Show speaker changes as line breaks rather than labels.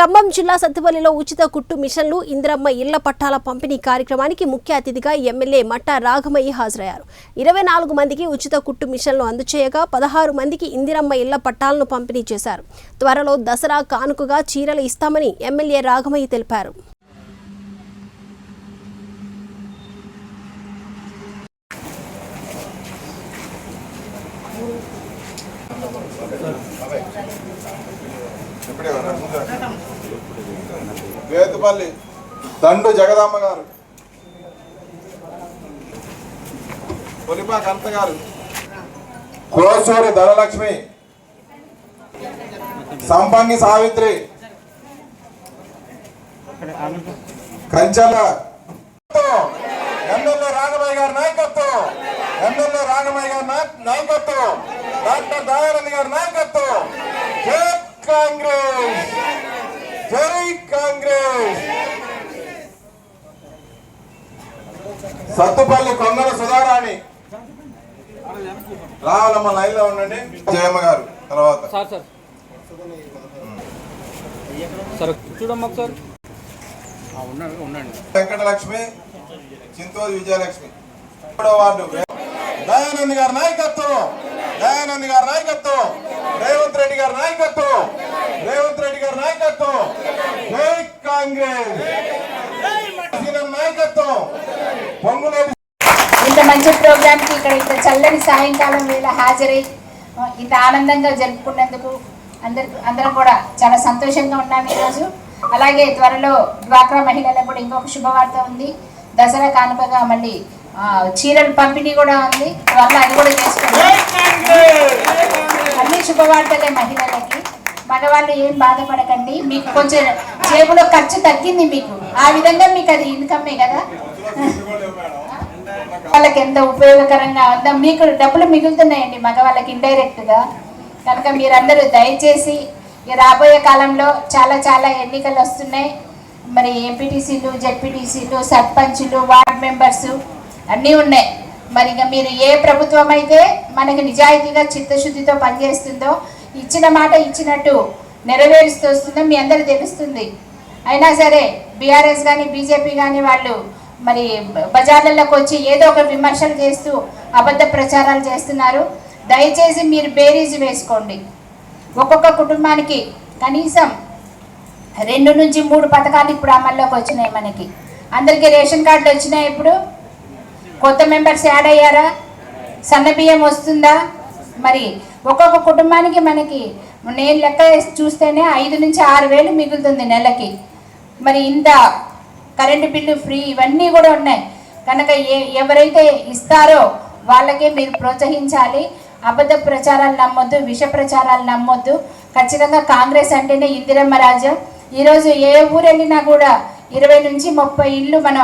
ఖమ్మం జిల్లా సత్తుపల్లిలో ఉచిత కుట్టు మిషన్లు ఇందిరమ్మ ఇళ్ళ పట్టాల పంపిణీ కార్యక్రమానికి ముఖ్య అతిథిగా ఎమ్మెల్యే మట్టా రాఘమయ్య హాజరయ్యారు. ఇరవై నాలుగు మందికి ఉచిత కుట్టు మిషన్లు అందచేయగా పదహారు మందికి ఇందిరమ్మ ఇళ్ళ పట్టాలను పంపిణీ చేశారు. త్వరలో దసరా కానుకగా చీరలు ఇస్తామని ఎమ్మెల్యే రాఘమయ్య తెలిపారు.
వేతుపల్లి దండు జగదాంబ గారు. పొలిపా కంత గారు. కోసూరి ధనలక్ష్మి. సంపంగి సావిత్రి. కంచల ఎమ్మెల్యే రాఘవయ్య గారి నాయకత్వం. ఎమ్మెల్యే రాఘమయ్య గారి నా- నాయకత్వం. డాక్టర్ దయానంద్ గారి నాయకత్వం. జై కాంగ్రెస్. జై కాంగ్రెస్. సత్తుపల్లి కొంగల సుధారాణి. రావాలమ్మ లైన్లో ఉండండి. జయమ్మ గారు తర్వాత. వెంకటలక్ష్మి చింతోది విజయలక్ష్మి. మూడో వార్డు. దయానంద్ గారి నాయకత్వం. దయానంద్ గారి నాయకత్వం. రేవంత్ రెడ్డి గారి నాయకత్వం. రేవంత్ రెడ్డి గారి నాయకత్వం. జై కాంగ్రెస్. నాయకత్వం. పొంగులేటి
ఇంత మంచి ప్రోగ్రామ్కి ఇక్కడ ఇంత చల్లని సాయంకాలం వేళ హాజరై ఇంత ఆనందంగా జరుపుకున్నందుకు అందరు అందరం కూడా చాలా సంతోషంగా ఉన్నాం ఈరోజు. అలాగే త్వరలో డ్వాక్రా మహిళలకు కూడా ఇంకొక శుభవార్త ఉంది. దసరా కానుకగా మళ్ళీ చీరలు పంపిణీ కూడా ఉంది. త్వరలో అది కూడా చేసుకుంటాం అన్ని శుభవార్తలే మహిళలకి. మగవాళ్ళు ఏం బాధపడకండి. మీకు కొంచెం జేబులో ఖర్చు తగ్గింది మీకు. ఆ విధంగా మీకు అది ఇన్కమే కదా. వాళ్ళకి ఎంత ఉపయోగకరంగా ఉందా. మీకు డబ్బులు మిగులుతున్నాయండి మగవాళ్ళకి ఇండైరెక్ట్గా కనుక మీరందరూ దయచేసి రాబోయే కాలంలో చాలా చాలా ఎన్నికలు వస్తున్నాయి. మరి ఎంపీటీసీలు జెడ్పీటీసీలు సర్పంచులు వార్డ్ మెంబర్స్ అన్నీ ఉన్నాయి. మరి ఇక మీరు ఏ ప్రభుత్వం అయితే మనకి నిజాయితీగా చిత్తశుద్ధితో పనిచేస్తుందో ఇచ్చిన మాట ఇచ్చినట్టు నెరవేరుస్తూ వస్తుందో మీ అందరూ తెలుస్తుంది. అయినా సరే బీఆర్ఎస్ కానీ బీజేపీ కానీ వాళ్ళు మరి బజార్లలోకి వచ్చి ఏదో ఒక విమర్శలు చేస్తూ అబద్ధ ప్రచారాలు చేస్తున్నారు. దయచేసి మీరు బేరీజు వేసుకోండి. ఒక్కొక్క కుటుంబానికి కనీసం రెండు నుంచి మూడు పథకాలు ఇప్పుడు అమల్లోకి వచ్చినాయి మనకి. అందరికీ రేషన్ కార్డులు వచ్చినాయి ఇప్పుడు. కొత్త మెంబర్స్ యాడ్ అయ్యారా? సన్న బియ్యం వస్తుందా? మరి ఒక్కొక్క కుటుంబానికి మనకి నేను లెక్క చూస్తేనే ఐదు నుంచి ఆరు వేలు మిగులుతుంది నెలకి. మరి ఇంత కరెంటు బిల్లు ఫ్రీ ఇవన్నీ కూడా ఉన్నాయి. కనుక ఏ ఎవరైతే ఇస్తారో వాళ్ళకే మీరు ప్రోత్సహించాలి. అబద్ధ ప్రచారాలు నమ్మొద్దు విష ప్రచారాలు నమ్మొద్దు. ఖచ్చితంగా కాంగ్రెస్ అంటేనే ఇందిరమ్మ రాజ్యం. ఈరోజు ఏ ఊరు వెళ్ళినా కూడా ఇరవై నుంచి ముప్పై ఇళ్ళు మనం